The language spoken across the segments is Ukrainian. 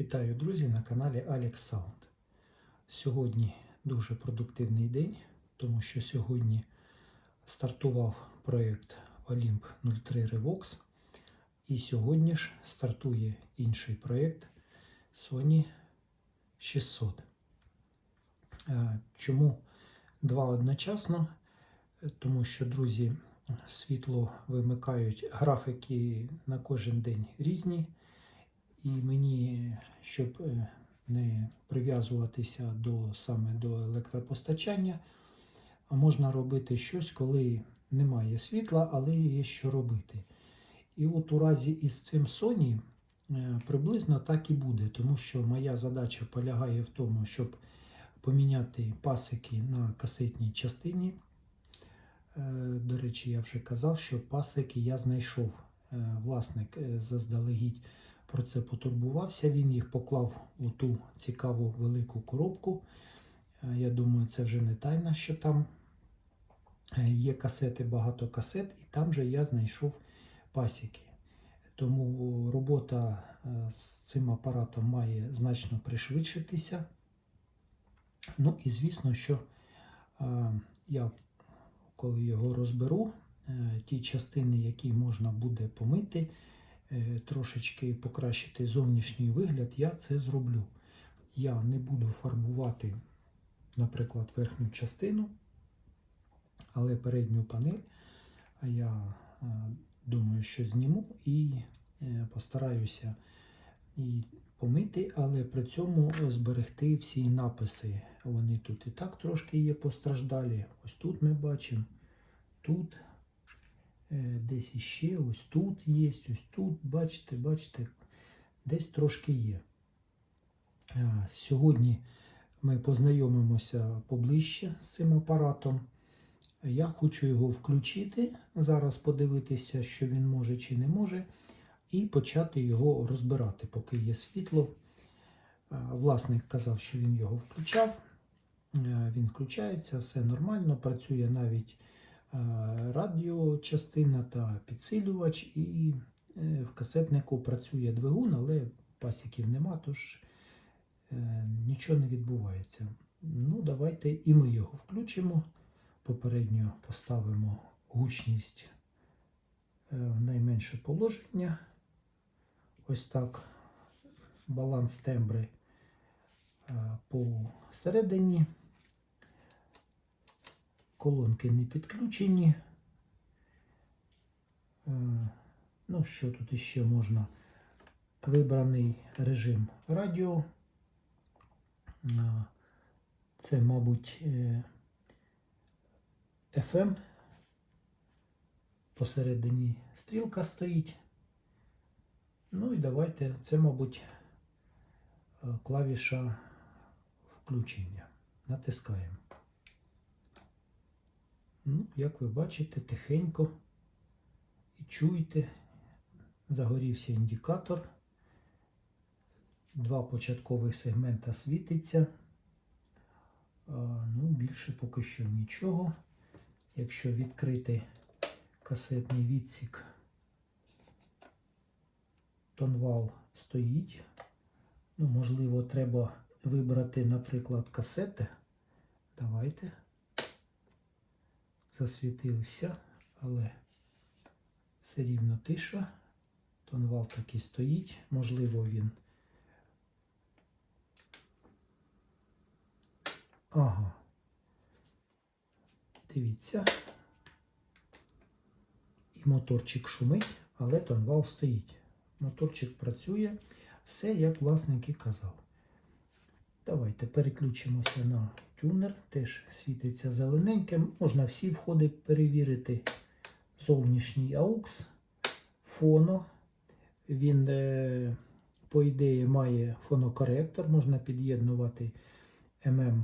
Вітаю, друзі, на каналі Alex Sound. Сьогодні дуже продуктивний день, тому що сьогодні стартував проєкт Olymp 03 Revox. І сьогодні ж стартує інший проєкт Sony 600. Е, Чому два одночасно? Тому що, друзі, світло вимикають графіки на кожен день різні. І мені, щоб е, не прив'язуватися до, саме до електропостачання, можна робити щось, коли немає світла, але є що робити. І от у разі із цим Sony е, приблизно так і буде, тому що моя задача полягає в тому, щоб поміняти пасики на касетній частині. Е, До речі, я вже казав, що пасики я знайшов. Власник заздалегідь про це потурбувався. Він їх поклав у ту цікаву велику коробку. Е, Я думаю, це вже не тайна, що там е, є касети, багато касет, і там же я знайшов пасіки. Тому робота е, з цим апаратом має значно пришвидшитися. Ну і звісно, що я коли його розберу, ті частини, які можна буде помити, трошечки покращити зовнішній вигляд, я це зроблю. Я не буду фарбувати, наприклад, верхню частину, але передню панель я е, думаю, що зніму і е, постараюся і помити, але при цьому зберегти всі написи. Вони тут і так трошки є постраждалі. Ось тут ми бачимо, тут е, десь іще, ось тут є, ось тут, бачите, бачите, десь трошки є. Е, Сьогодні ми познайомимося поближче з цим апаратом. Я хочу його включити, зараз подивитися, що він може чи не може, і почати його розбирати, поки є світло. Е, Власник казав, що він його включав. Е, Він включається, все нормально, працює навіть е, радіочастина та підсилювач, і е, в касетнику працює двигун, але пасіків нема, тож е, нічого не відбувається. Ну, давайте і ми його включимо. Попередньо поставимо гучність е, в найменше положення. Ось так баланс тембри е, посередині. Колонки не підключені. Е, Ну, що тут іще можна? Вибраний режим радіо. Е, Це, мабуть, е, FM. Посередині стрілка стоїть. Ну і давайте, це, мабуть, клавіша включення. Натискаємо. Ну, як ви бачите, тихенько і чуєте, загорівся індикатор. Два початкових сегмента світиться. Ну, більше поки що нічого. Якщо відкрити касетний відсік, тонвал стоїть. Ну, можливо, треба вибрати, наприклад, касети. Давайте. Засвітився, але все рівно тиша. Тонвал таки стоїть. Можливо, він. Ага. Дивіться. І моторчик шумить, але тонвал стоїть. Моторчик працює. Все, як власник і казав. Давайте переключимося на тюнер. Теж світиться зелененьким. Можна всі входи перевірити. Зовнішній AUX, фоно. Він, е, по ідеї, має фонокоректор. Можна під'єднувати е,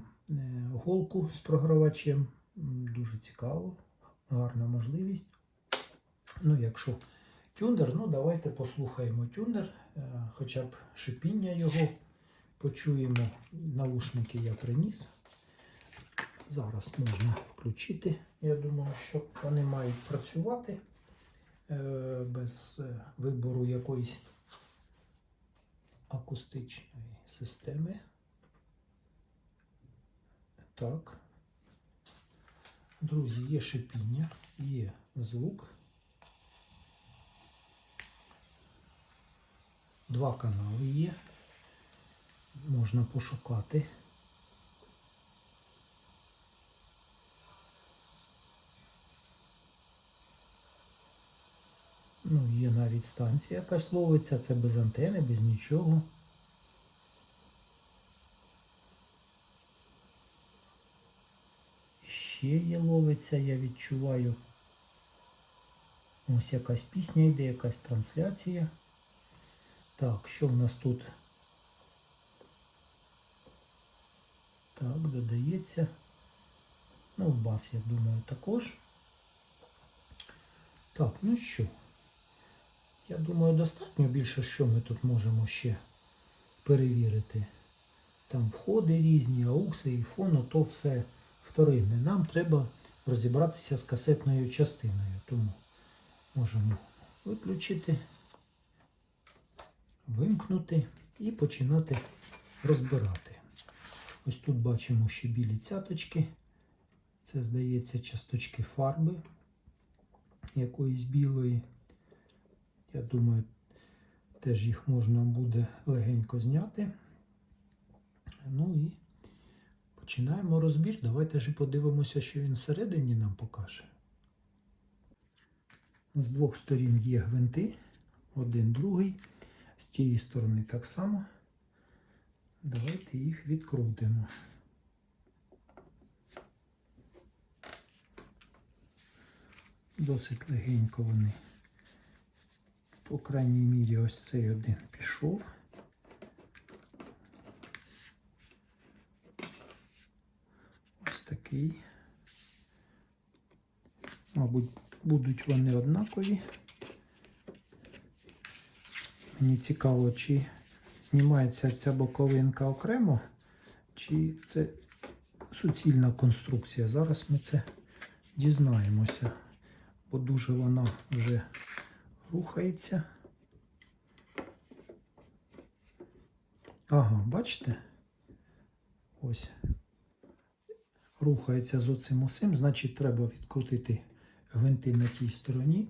голку з програвачем. Дуже цікаво, гарна можливість. Ну, якщо тюндер, ну давайте послухаємо тюндер, е, хоча б шипіння його почуємо. Наушники я приніс. Зараз можна включити. Я думаю, що вони мають працювати е, без е, вибору якоїсь акустичної системи. Так. Друзі, є шипіння, є звук. Два канали є. Можна пошукати. Ну, є навіть станція якась ловиться, це без антени, без нічого. Ще є ловиться, я відчуваю. Ось якась пісня йде, якась трансляція. Так, що в нас тут? Так, додається. Ну, бас, я думаю, також. Так, ну що? Я думаю, достатньо більше, що ми тут можемо ще перевірити. Там входи різні, аукси і фоно, то все вторинне. Нам треба розібратися з касетною частиною. Тому можемо виключити, вимкнути і починати розбирати. Ось тут бачимо ще білі цяточки. Це, здається, часточки фарби якоїсь білої. Я думаю, теж їх можна буде легенько зняти. Ну і починаємо розбір. Давайте ж подивимося, що він всередині нам покаже. З двох сторін є гвинти, один другий. З тієї сторони так само. Давайте їх відкрутимо. Досить легенько вони. По крайній мірі, ось цей один пішов. Ось такий. Мабуть, будуть вони однакові. Мені цікаво, чи знімається ця боковинка окремо, чи це суцільна конструкція. Зараз ми це дізнаємося, бо дуже вона вже рухається. Ага, бачите? Ось. Рухається з оцим усім, значить, треба відкрутити гвинти на тій стороні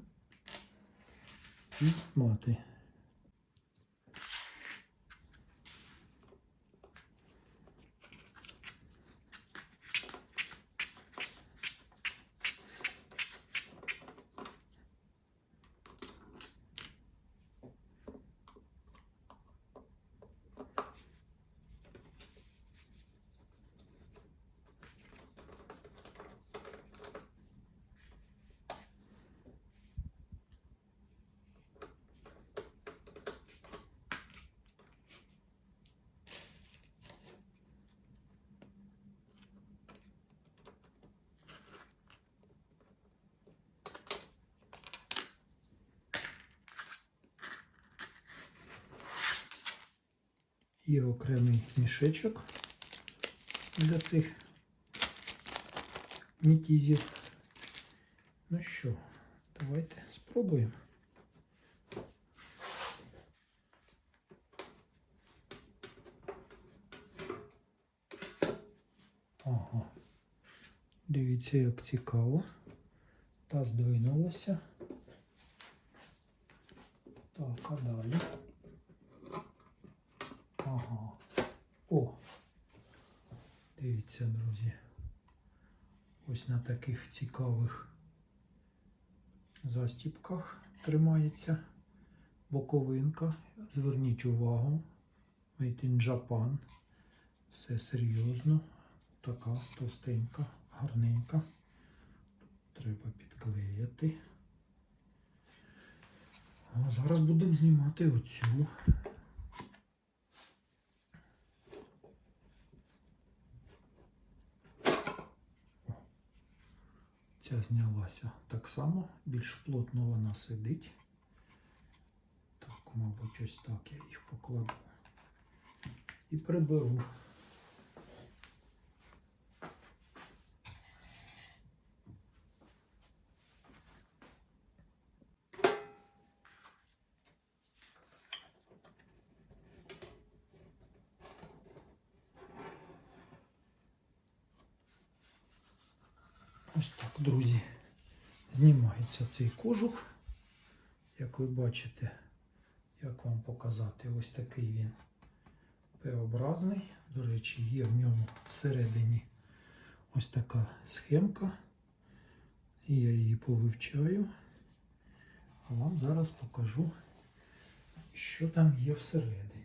і знімати. Є окремий мішечок для цих мітізів. Ну що, давайте спробуємо. Ага. Дивіться, як цікаво. Та здвинулася. Так, а далі. Ага. О. Дивіться, друзі. Ось на таких цікавих застіпках тримається боковинка. Зверніть увагу. Made in Japan. Все серйозно. Така товстенька, гарненька. Треба підклеїти. А зараз будемо знімати оцю. Ця знялася так само, більш плотно вона сидить. Так, мабуть, ось так я їх покладу і приберу. Ось так, друзі. Знімається цей кожух. Як ви бачите, як вам показати, ось такий він П-образний. До речі, є в ньому всередині ось така схемка. І я її повивчаю. А вам зараз покажу, що там є всередині.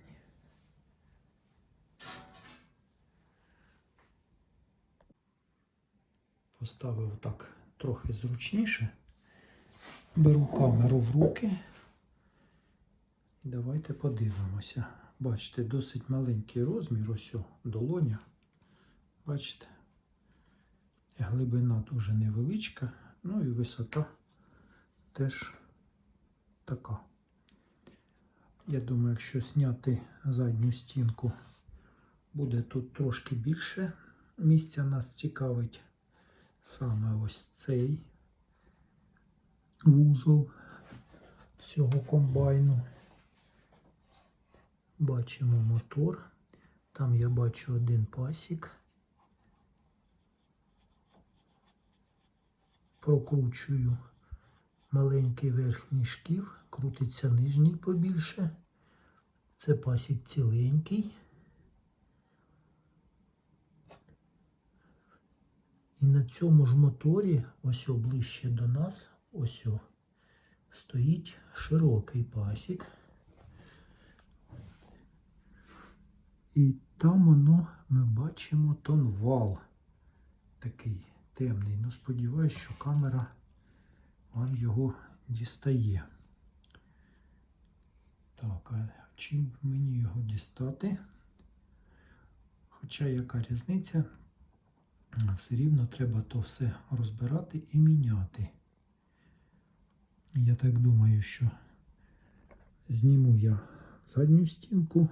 Поставив так трохи зручніше. Беру камеру в руки. І давайте подивимося. Бачите, досить маленький розмір, ось долоня. Бачите? Глибина дуже невеличка, ну і висота теж така. Я думаю, якщо зняти задню стінку, буде тут трошки більше місця нас цікавить саме ось цей вузол цього комбайну. Бачимо мотор. Там я бачу один пасік. Прокручую маленький верхній шків, крутиться нижній побільше. Це пасік ціленький. І на цьому ж моторі, ось ближче до нас, ось стоїть широкий пасік. І там воно ми бачимо тонвал такий темний. Ну, сподіваюся, що камера вам його дістає. Так, а чим мені його дістати? Хоча яка різниця? Все рівно треба то все розбирати і міняти. Я так думаю, що зніму я задню стінку.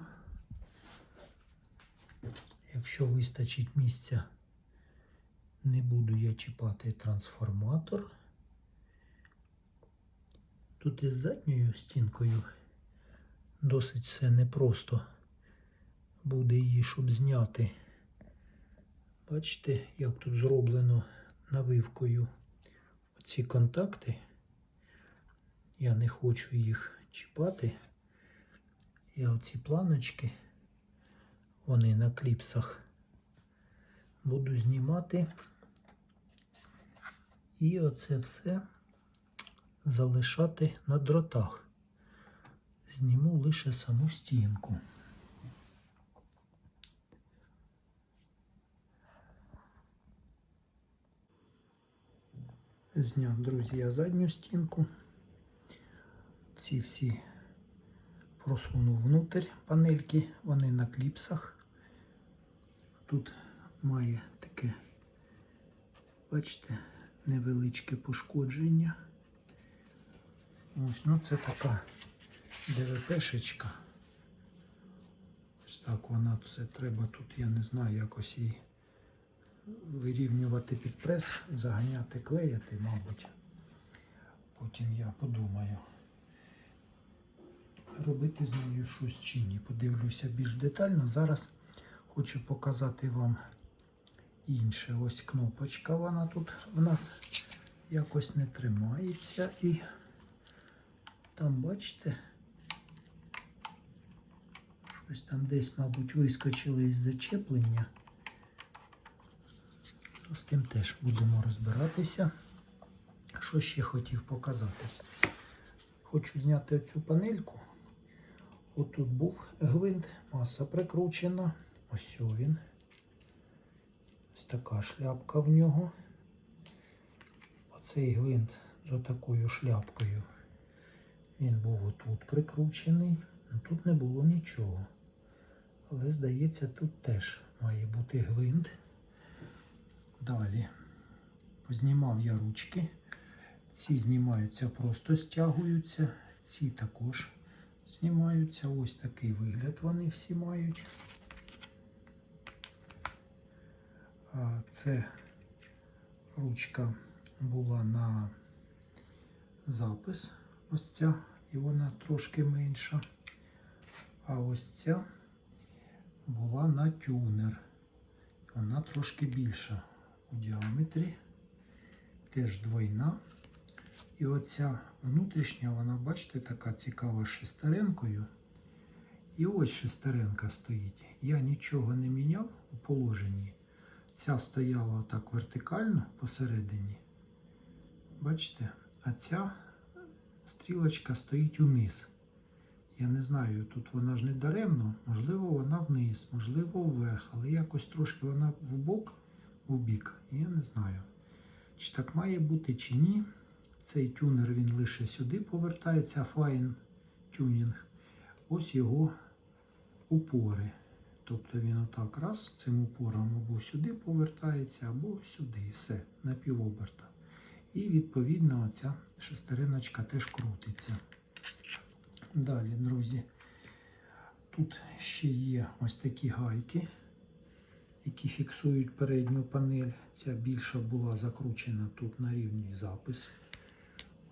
Якщо вистачить місця, не буду я чіпати трансформатор. Тут із задньою стінкою досить все непросто буде її, щоб зняти. Бачите, як тут зроблено навивкою оці контакти. Я не хочу їх чіпати. Я оці планочки, вони на кліпсах, буду знімати. І оце все залишати на дротах. Зніму лише саму стінку. Зняв, друзі, я задню стінку. Ці всі просунув внутрь панельки, вони на кліпсах. Тут має таке, бачите, невеличке пошкодження. Ось, ну це така ДВПшечка. Ось так вона це треба тут, я не знаю, якось її вирівнювати під прес, заганяти, клеяти, мабуть. Потім я подумаю, робити з нею щось чи ні. Подивлюся більш детально. Зараз хочу показати вам інше. Ось кнопочка, вона тут в нас якось не тримається. І там, бачите, щось там десь, мабуть, вискочило із зачеплення. З тим теж будемо розбиратися. Що ще хотів показати? Хочу зняти цю панельку. Отут був гвинт, маса прикручена. Ось він. Ось така шляпка в нього. Оцей гвинт з отакою шляпкою. Він був отут прикручений. Тут не було нічого. Але, здається, тут теж має бути гвинт. Далі познімав я ручки. Ці знімаються, просто стягуються. Ці також знімаються. Ось такий вигляд вони всі мають. Це ручка була на запис. Ось ця, і вона трошки менша. А ось ця була на тюнер. Вона трошки більша у діаметрі. теж двойна. І оця внутрішня, вона, бачите, така цікава шестеренкою. І ось шестеренка стоїть. Я нічого не міняв у положенні. Ця стояла так вертикально посередині. Бачите? А ця стрілочка стоїть униз. Я не знаю, тут вона ж не даремно, можливо, вона вниз, можливо, вверх, але якось трошки вона в бок, у бік. Я не знаю. Чи так має бути, чи ні. Цей тюнер він лише сюди повертається, файн тюнінг. Ось його упори. Тобто він отак раз цим упором або сюди повертається, або сюди. І все, на півоберта. І відповідно оця шестериночка теж крутиться. Далі, друзі, тут ще є ось такі гайки, які фіксують передню панель. Ця більша була закручена тут на рівні запис.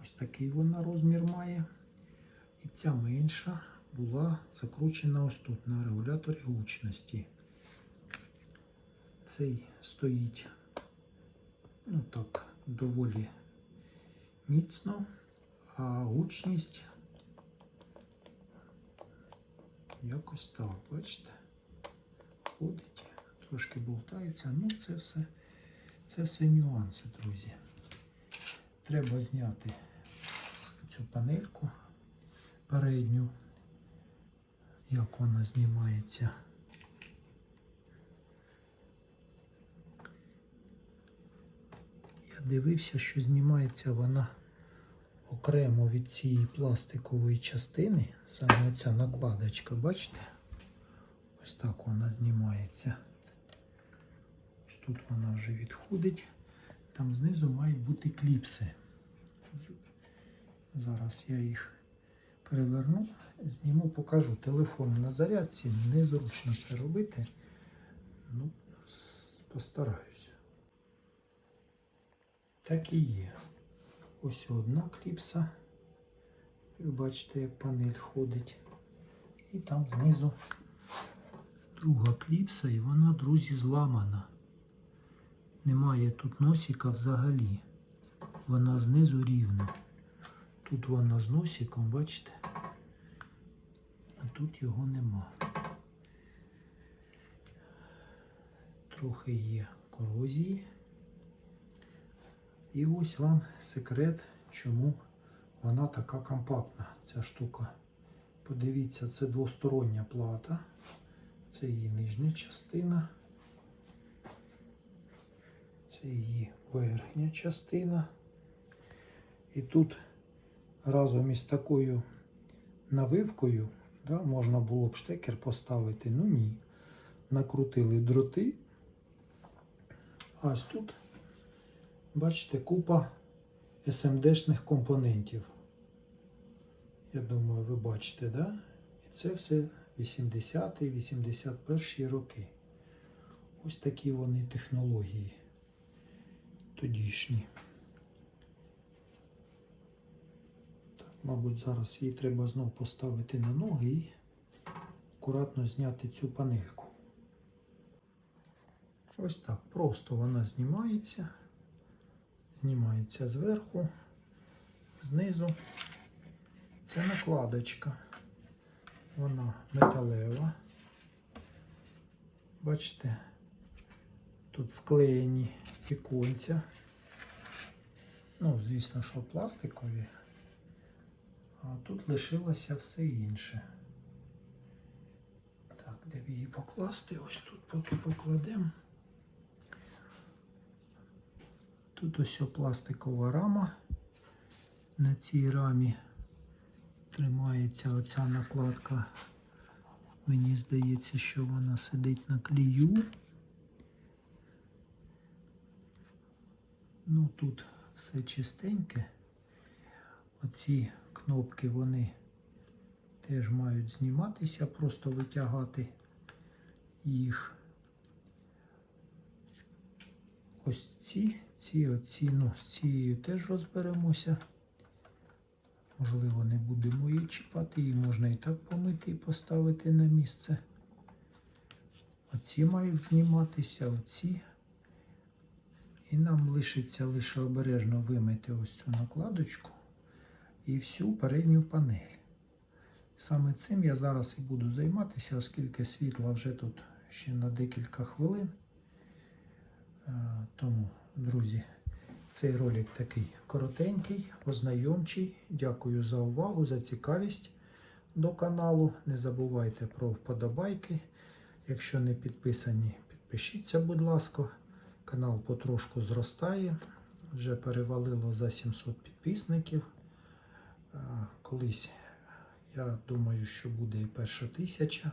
Ось такий вона розмір має. І ця менша була закручена ось тут на регуляторі гучності. Цей стоїть, ну так, доволі міцно, а гучність якось так, бачите, ходить, трошки болтається. Ну, це все, це все нюанси, друзі. Треба зняти цю панельку передню, як вона знімається. Я дивився, що знімається вона окремо від цієї пластикової частини, саме оця накладочка, бачите? Ось так вона знімається. Тут вона вже відходить. Там знизу мають бути кліпси. Зараз я їх переверну, зніму, покажу. Телефон на зарядці, незручно це робити. Ну, постараюся. Так і є. Ось одна кліпса. Ви бачите, як панель ходить. І там знизу друга кліпса, і вона, друзі, зламана. Немає тут носика взагалі. Вона знизу рівна. Тут вона з носиком, бачите? А тут його нема. Трохи є корозії. І ось вам секрет, чому вона така компактна, ця штука. Подивіться, це двостороння плата. Це її нижня частина. Це її верхня частина. І тут разом із такою навивкою да, можна було б штекер поставити. Ну ні. Накрутили дроти. А ось тут, бачите, купа SMD-шних компонентів. Я думаю, ви бачите, да? І це все 80-81 роки. Ось такі вони технології тодішні. Так, мабуть, зараз її треба знову поставити на ноги і акуратно зняти цю панельку. Ось так, просто вона знімається. Знімається зверху, знизу. Це накладочка. Вона металева. Бачите, тут вклеєні віконця. Ну, звісно, що пластикові. А тут лишилося все інше. Так, де б її покласти? Ось тут поки покладемо. Тут ось пластикова рама. На цій рамі тримається оця накладка. Мені здається, що вона сидить на клію. Ну тут все чистеньке. Оці кнопки вони теж мають зніматися, просто витягати їх. Ось ці, ці, оці, ну, з цією теж розберемося. Можливо, не будемо її чіпати, її можна і так помити і поставити на місце. Оці мають зніматися, оці. І нам лишиться лише обережно вимити ось цю накладочку і всю передню панель. Саме цим я зараз і буду займатися, оскільки світла вже тут ще на декілька хвилин. Е, Тому, друзі, цей ролик такий коротенький, ознайомчий. Дякую за увагу, за цікавість до каналу. Не забувайте про вподобайки. Якщо не підписані, підпишіться, будь ласка. Канал потрошку зростає. Вже перевалило за 700 підписників. Е, Колись я думаю, що буде і перша тисяча.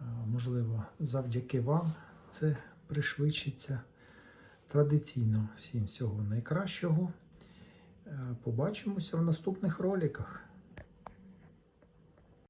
Е, Можливо, завдяки вам це пришвидшиться. Традиційно всім всього найкращого. Е, Побачимося в наступних роликах.